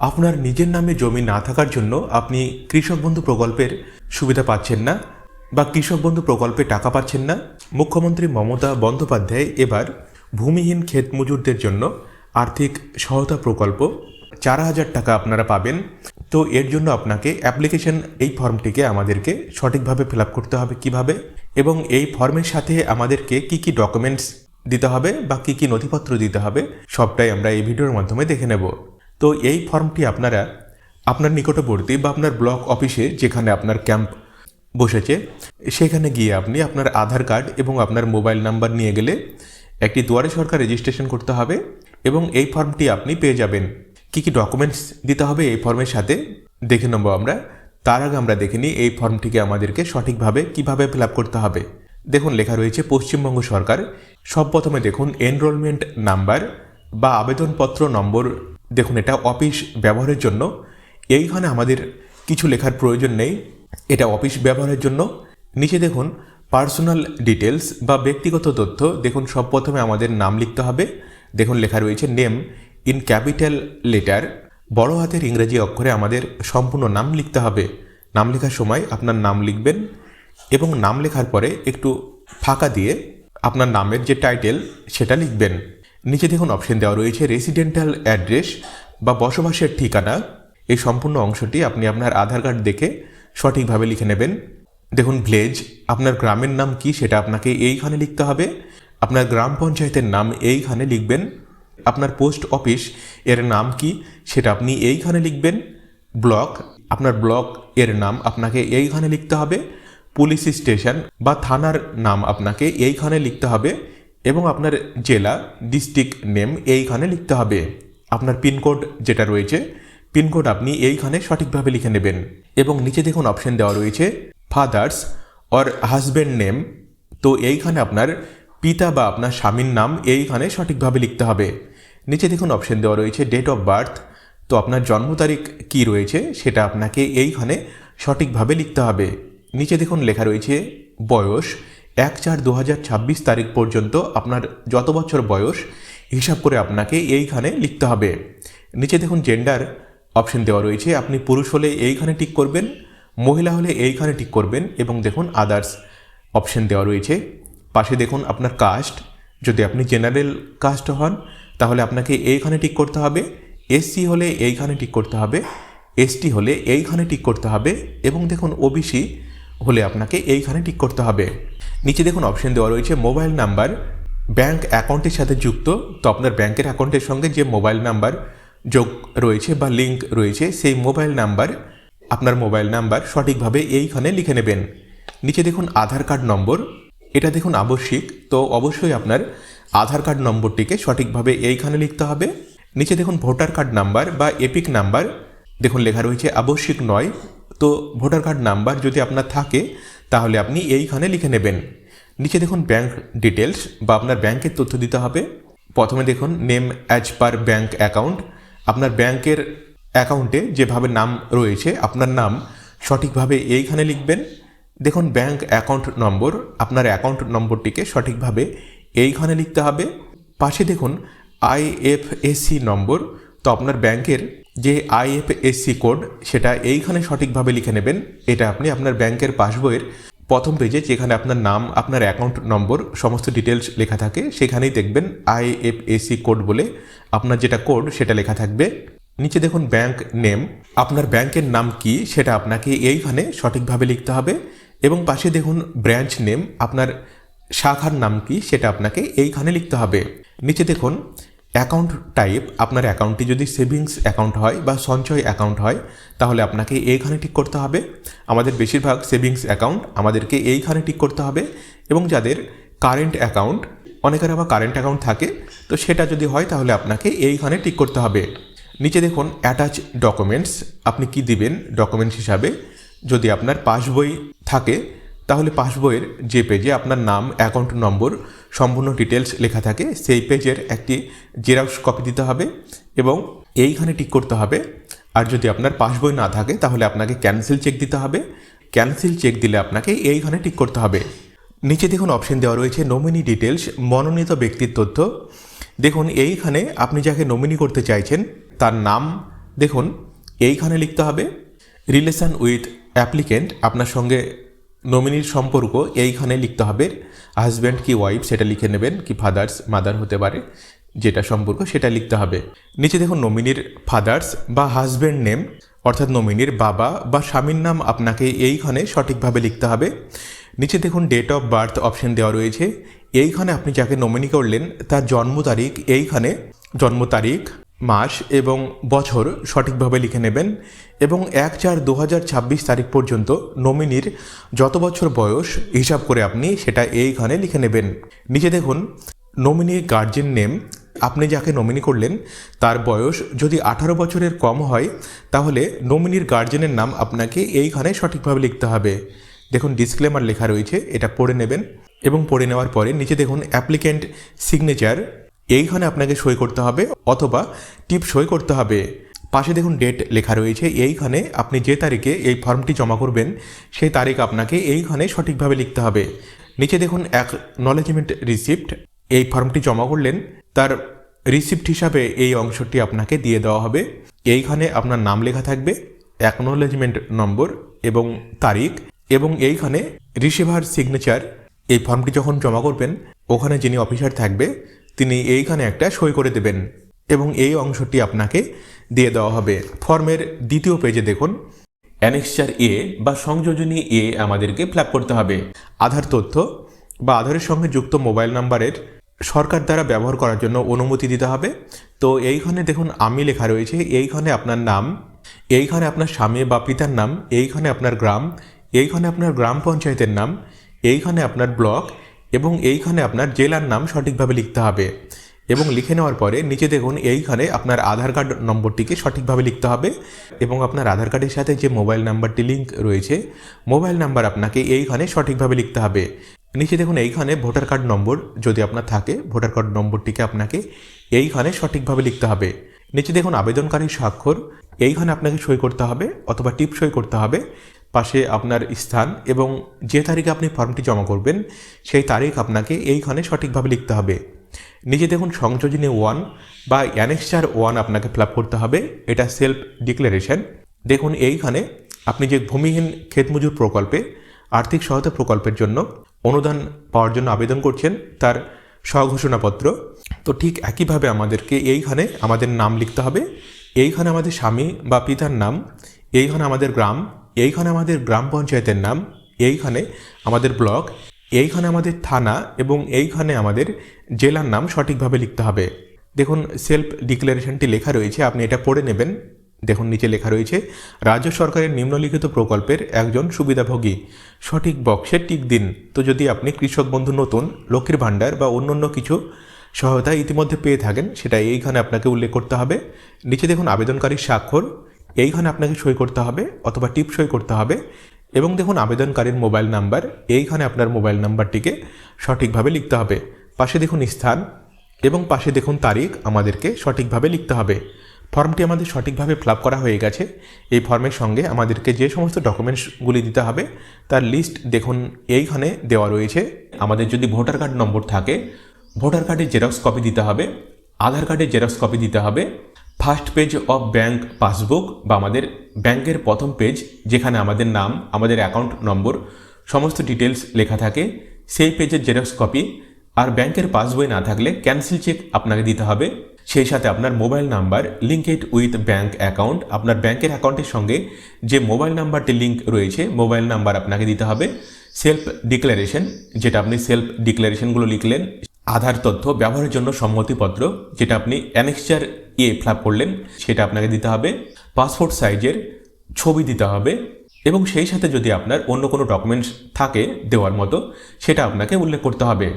আপনার নিজের নামে জমি না থাকার জন্য আপনি কৃষক বন্ধু প্রকল্পের সুবিধা পাচ্ছেন না বা কৃষক বন্ধু প্রকল্পে টাকা পাচ্ছেন না। মুখ্যমন্ত্রী মমতা বন্দ্যোপাধ্যায় এবার ভূমিহীন ক্ষেত মজুরদের জন্য আর্থিক সহায়তা প্রকল্প। চার হাজার টাকা আপনারা পাবেন। তো এর জন্য আপনাকে অ্যাপ্লিকেশন এই ফর্মটিকে আমাদেরকে সঠিকভাবে ফিল করতে হবে কীভাবে এবং এই ফর্মের সাথে আমাদেরকে কি কি ডকুমেন্টস দিতে হবে বা কি কি নথিপত্র দিতে হবে সবটাই আমরা এই ভিডিওর মাধ্যমে দেখে নেব। তো এই ফর্মটি আপনারা আপনার নিকটবর্তী বা আপনার ব্লক অফিসে যেখানে আপনার ক্যাম্প বসেছে, সেখানে গিয়ে আপনি আপনার আধার কার্ড এবং আপনার মোবাইল নাম্বার নিয়ে গেলে একটি দুয়ারে সরকার রেজিস্ট্রেশন করতে হবে এবং এই ফর্মটি আপনি পেয়ে যাবেন। কি কি ডকুমেন্টস দিতে হবে এই ফর্মের সাথে দেখে নেব আমরা। তার আগে আমরা দেখে নিই এই ফর্মটিকে আমাদেরকে সঠিকভাবে কীভাবে ফিল করতে হবে। দেখুন, লেখা রয়েছে পশ্চিমবঙ্গ সরকার। সব প্রথমে দেখুন এনরোলমেন্ট নাম্বার বা আবেদনপত্র নম্বর দেখুন, এটা অফিস ব্যবহারের জন্য। এইখানে আমাদের কিছু লেখার প্রয়োজন নেই। এটা অফিস ব্যবহারের জন্য। নিচে দেখুন পার্সোনাল ডিটেলস বা ব্যক্তিগত তথ্য। দেখুন, সব প্রথমে আমাদের নাম লিখতে হবে। দেখুন, লেখা রয়েছে নেম ইন ক্যাপিটাল লেটার বড় হাতের ইংরেজি অক্ষরে আমাদের সম্পূর্ণ নাম লিখতে হবে। নাম লেখার সময় আপনার নাম লিখবেন এবং নাম লেখার পরে একটু ফাঁকা দিয়ে আপনার নামের যে টাইটেল সেটা লিখবেন। নিচে দেখুন অপশন দেওয়া রয়েছে রেসিডেন্টাল অ্যাড্রেস বা বসবাসের ঠিকানা। এই সম্পূর্ণ অংশটি আপনি আপনার আধার কার্ড দেখে সঠিকভাবে লিখে নেবেন। দেখুন ভিলেজ আপনার গ্রামের নাম কি সেটা আপনাকে এইখানে লিখতে হবে। আপনার গ্রাম পঞ্চায়েতের নাম এইখানে লিখবেন। আপনার পোস্ট অফিস এর নাম কি সেটা আপনি এইখানে লিখবেন। ব্লক, আপনার ব্লক এর নাম আপনাকে এইখানে লিখতে হবে। পুলিশ স্টেশন বা থানার নাম আপনাকে এইখানে লিখতে হবে। এবং আপনার জেলা ডিস্ট্রিক্ট নেম এইখানে লিখতে হবে। আপনার পিনকোড যেটা রয়েছে, পিনকোড আপনি এইখানে সঠিকভাবে লিখে নেবেন। এবং নিচে দেখুন অপশন দেওয়া রয়েছে ফাদার্স অর হাজব্যান্ড নেম তো এইখানে আপনার পিতা বা আপনার স্বামীর নাম এইখানে সঠিকভাবে লিখতে হবে। নিচে দেখুন অপশন দেওয়া রয়েছে ডেট অফ বার্থ তো আপনার জন্ম তারিখ কী রয়েছে, সেটা আপনাকে এইখানে সঠিকভাবে লিখতে হবে। নিচে দেখুন লেখা রয়েছে, বয়স। এক চার দু তারিখ পর্যন্ত আপনার যত বছর বয়স, হিসাব করে আপনাকে এইখানে লিখতে হবে। নিচে দেখুন জেন্ডার অপশন দেওয়া রয়েছে। আপনি পুরুষ হলে এইখানে টিক করবেন, মহিলা হলে এইখানে টিক করবেন এবং দেখুন আদার্স অপশন দেওয়া রয়েছে। পাশে দেখুন আপনার কাস্ট যদি আপনি জেনারেল কাস্ট হন, তাহলে আপনাকে এইখানে টিক করতে হবে। এসসি হলে এইখানে টিক করতে হবে। এসটি হলে এইখানে টিক করতে হবে এবং দেখুন ওবিসি হলে আপনাকে এইখানে টিক করতে হবে। নিচে দেখুন অপশন দেওয়া রয়েছে মোবাইল নাম্বার ব্যাংক অ্যাকাউন্টের সাথে যুক্ত। তো আপনার ব্যাংকের অ্যাকাউন্টের সঙ্গে যে মোবাইল নাম্বার যোগ রয়েছে বা লিঙ্ক রয়েছে, সেই মোবাইল নাম্বার আপনার মোবাইল নাম্বার সঠিকভাবে এইখানে লিখে নেবেন। নিচে দেখুন আধার কার্ড নম্বর, এটা দেখুন আবশ্যিক। তো অবশ্যই আপনার আধার কার্ড নম্বরটিকে সঠিকভাবে এইখানে লিখতে হবে। নিচে দেখুন ভোটার কার্ড নাম্বার বা এপিক নাম্বার দেখুন লেখা রয়েছে আবশ্যিক নয়। তো ভোটার কার্ড নাম্বার যদি আপনার থাকে, তাহলে আপনি এইখানে লিখে নেবেন। নিচে দেখুন ব্যাংক ডিটেলস বা আপনার ব্যাংকের তথ্য দিতে হবে। প্রথমে দেখুন name as per bank account আপনার ব্যাংকের অ্যাকাউন্টে যেভাবে নাম রয়েছে, আপনার নাম সঠিকভাবে এইখানে লিখবেন। দেখুন ব্যাংক অ্যাকাউন্ট নম্বর আপনার অ্যাকাউন্ট নম্বরটিকে সঠিকভাবে এইখানে লিখতে হবে। পাশে দেখুন আইএফএসসি নম্বর তো আপনার ব্যাংকের যে আইএফএসসি কোড সেটা এইখানে সঠিকভাবে লিখে নেবেন। এটা আপনি আপনার ব্যাংকের পাসবইয়ের প্রথম পেজে যেখানে আপনার নাম, আপনার অ্যাকাউন্ট নম্বর সমস্ত ডিটেলস লেখা থাকে, সেখানেই দেখবেন আইএফএসি কোড বলে আপনার যেটা কোড সেটা লেখা থাকবে। নিচে দেখুন ব্যাংক নেম আপনার ব্যাংকের নাম কি, সেটা আপনাকে এইখানে সঠিকভাবে লিখতে হবে। এবং পাশে দেখুন ব্রাঞ্চ নেম আপনার শাখার নাম কি, সেটা আপনাকে এইখানে লিখতে হবে। নিচে দেখুন অ্যাকাউন্ট টাইপ, আপনার অ্যাকাউন্টটি যদি সেভিংস অ্যাকাউন্ট হয় বা সঞ্চয় অ্যাকাউন্ট হয়, তাহলে আপনাকে এইখানে ঠিক করতে হবে। আমাদের বেশিরভাগ সেভিংস অ্যাকাউন্ট আমাদেরকে এইখানে ঠিক করতে হবে এবং যাদের কারেন্ট অ্যাকাউন্ট, অনেকের আবার কারেন্ট অ্যাকাউন্ট থাকে, তো সেটা যদি হয় তাহলে আপনাকে এইখানে ঠিক করতে হবে। নিচে দেখুন, অ্যাটাচ ডকুমেন্টস, আপনি কি দিবেন ডকুমেন্টস হিসাবে? যদি আপনার পাসবই থাকে, তাহলে পাসবইয়ের যে পেজে আপনার নাম, অ্যাকাউন্ট নম্বর সম্পূর্ণ ডিটেলস লেখা থাকে, সেই পেজের একটি জেরক্স কপি দিতে হবে এবং এইখানে টিক করতে হবে। আর যদি আপনার পাসবই না থাকে, তাহলে আপনাকে ক্যান্সেল চেক দিতে হবে। ক্যান্সেল চেক দিলে আপনাকে এইখানে টিক করতে হবে। নিচে দেখুন অপশন দেওয়া রয়েছে নমিনি ডিটেলস মনোনীত ব্যক্তির তথ্য। দেখুন, এইখানে আপনি যাকে নমিনি করতে চাইছেন, তার নাম দেখুন, এইখানে লিখতে হবে। রিলেশন উইথ অ্যাপ্লিকেন্ট আপনার সঙ্গে নমিনির সম্পর্ক এইখানে লিখতে হবে হাজব্যান্ড কি ওয়াইফ সেটা লিখে নেবেন কি ফাদার্স মাদার হতে পারে, যেটা সম্পর্ক সেটা লিখতে হবে। নিচে দেখুন নমিনির ফাদার্স বা হাজব্যান্ড নেম অর্থাৎ নমিনির বাবা বা স্বামীর নাম আপনাকে এইখানে সঠিকভাবে লিখতে হবে। নিচে দেখুন ডেট অফ বার্থ অপশন দেওয়া রয়েছে, এইখানে আপনি যাকে নমিনি করলেন তার জন্ম তারিখ এইখানে, জন্ম তারিখ মাস এবং বছর সঠিকভাবে লিখে নেবেন এবং এক চার দু তারিখ পর্যন্ত নমিনির যত বছর বয়স হিসাব করে আপনি সেটা এইখানে লিখে নেবেন। নিচে দেখুন, নমিনির গার্জেন নেম আপনি যাকে নমিনি করলেন, তার বয়স যদি আঠারো বছরের কম হয়, তাহলে নমিনির গার্জেনের নাম আপনাকে এইখানে সঠিকভাবে লিখতে হবে। দেখুন ডিসক্লেমার লেখা রয়েছে, এটা পড়ে নেবেন এবং পড়ে নেওয়ার পরে নিচে দেখুন অ্যাপ্লিক্যান্ট সিগনেচার এইখানে আপনাকে সই করতে হবে অথবা টিপ সই করতে হবে। পাশে দেখুন ডেট লেখা রয়েছে, এইখানে আপনি যে তারিখে এই ফর্মটি জমা করবেন সেই তারিখ আপনাকে এইখানে সঠিকভাবে লিখতে হবে। নিচে দেখুন এক নলেজমেন্ট রিসিপ্ট এই ফর্মটি জমা করলেন, তার রিসিপ্ট হিসাবে এই অংশটি আপনাকে দিয়ে দেওয়া হবে। এইখানে আপনার নাম লেখা থাকবে অ্যাকনোলেজমেন্ট নম্বর এবং তারিখ, এবং এইখানে রিসিভার সিগনেচার এই ফর্মটি যখন জমা করবেন, ওখানে যিনি অফিসার থাকবে তিনি এইখানে একটা সই করে দেবেন এবং এই অংশটি আপনাকে দিয়ে দেওয়া হবে। ফর্মের দ্বিতীয় পেজে দেখুন। অ্যানেক্সচার এ বা সংযোজনী এ আমাদেরকে ফিল করতে হবে। আধার তথ্য বা আধারের সঙ্গে যুক্ত মোবাইল নাম্বারের সরকার দ্বারা ব্যবহার করার জন্য অনুমতি দিতে হবে। তো এইখানে দেখুন, আমি লেখা রয়েছে, এইখানে আপনার নাম, এইখানে আপনার স্বামী বা পিতার নাম, এইখানে আপনার গ্রাম, এইখানে আপনার গ্রাম পঞ্চায়েতের নাম, এইখানে আপনার ব্লক এবং এইখানে আপনার জেলার নাম সঠিকভাবে লিখতে হবে। এবং লিখে নেওয়ার পরে নিচে দেখুন, এইখানে আপনার আধার কার্ড নম্বরটিকে সঠিকভাবে লিখতে হবে এবং আপনার আধার কার্ডের সাথে যে মোবাইল নাম্বারটি লিঙ্ক রয়েছে, মোবাইল নাম্বার আপনাকে এইখানে সঠিকভাবে লিখতে হবে। নিচে দেখুন, এইখানে ভোটার কার্ড নম্বর যদি আপনার থাকে, ভোটার কার্ড নম্বরটিকে আপনাকে এইখানে সঠিকভাবে লিখতে হবে। নিচে দেখুন আবেদনকারীর স্বাক্ষর, এইখানে আপনাকে সই করতে হবে অথবা টিপ সই করতে হবে। পাশে আপনার স্থান এবং যে তারিখে আপনি ফর্মটি জমা করবেন, সেই তারিখ আপনাকে এইখানে সঠিকভাবে লিখতে হবে। নিজে দেখুন সংযোজনী ওয়ান বা অ্যানেক্সচার ওয়ান আপনাকে ফিল করতে হবে। এটা সেলফ ডিক্লারেশন। দেখুন এইখানে আপনি যে ভূমিহীন ক্ষেতমজুর প্রকল্পে আর্থিক সহায়তা প্রকল্পের জন্য অনুদান পাওয়ার জন্য আবেদন করছেন, তার স্বঘোষণাপত্র। তো ঠিক একইভাবে আমাদেরকে এইখানে আমাদের নাম লিখতে হবে। এইখানে আমাদের স্বামী বা পিতার নাম, এইখানে আমাদের গ্রাম এইখানে আমাদের গ্রাম পঞ্চায়েতের নাম, এইখানে আমাদের ব্লক, এইখানে আমাদের থানা এবং এইখানে আমাদের জেলার নাম সঠিকভাবে লিখতে হবে। দেখুন সেলফ ডিক্লারেশনটি লেখা রয়েছে, আপনি এটা পড়ে নেবেন। দেখুন, নিচে লেখা রয়েছে, রাজ্য সরকারের নিম্নলিখিত প্রকল্পের একজন সুবিধাভোগী। সঠিক বক্সে টিক দিন। তো যদি আপনি কৃষক বন্ধু নতুন, লক্ষ্মীর ভাণ্ডার বা অন্যান্য কিছু সহায়তা ইতিমধ্যে পেয়ে থাকেন, সেটা এইখানে আপনাকে উল্লেখ করতে হবে। নিচে দেখুন, আবেদনকারীর স্বাক্ষর এইখানে আপনাকে সই করতে হবে অথবা টিপ সই করতে হবে এবং দেখুন আবেদনকারীর মোবাইল নাম্বার, এইখানে আপনার মোবাইল নাম্বারটিকে সঠিকভাবে লিখতে হবে। পাশে দেখুন স্থান এবং পাশে দেখুন তারিখ আমাদেরকে সঠিকভাবে লিখতে হবে। ফর্মটি আমাদের সঠিকভাবে ফিল করা হয়ে গেছে। এই ফর্মের সঙ্গে আমাদেরকে যে সমস্ত ডকুমেন্টসগুলি দিতে হবে, তার লিস্ট দেখুন এইখানে দেওয়া রয়েছে। আমাদের যদি ভোটার কার্ড নম্বর থাকে, ভোটার কার্ডের জেরক্স কপি দিতে হবে, আধার কার্ডের জেরক্স কপি দিতে হবে first page of bank passbook বা আমাদের ব্যাংকের প্রথম পেজ যেখানে আমাদের নাম, আমাদের অ্যাকাউন্ট নম্বর সমস্ত ডিটেলস লেখা থাকে, সেই পেজের জেরক্স কপি আর ব্যাংকের পাসবই না থাকলে ক্যান্সেল চেক আপনাকে দিতে হবে। সেই সাথে আপনার mobile number linked with bank account আপনার ব্যাংকের অ্যাকাউন্টের সঙ্গে যে মোবাইল নাম্বারটি লিঙ্ক রয়েছে মোবাইল নাম্বার আপনাকে দিতে হবে। সেলফ ডিক্লারেশন যেটা আপনি সেলফ ডিক্লারেশনগুলো লিখলেন আধার তথ্য ব্যবহারের জন্য সম্মতিপত্র যেটা আপনি অ্যানেক্সচার এ ফ্ল্যাপ করলেন, সেটা আপনাকে দিতে হবে। পাসপোর্ট সাইজের ছবি দিতে হবে এবং সেই সাথে যদি আপনার অন্য কোনো ডকুমেন্টস থাকে দেওয়ার মতো, সেটা আপনাকে উল্লেখ করতে হবে।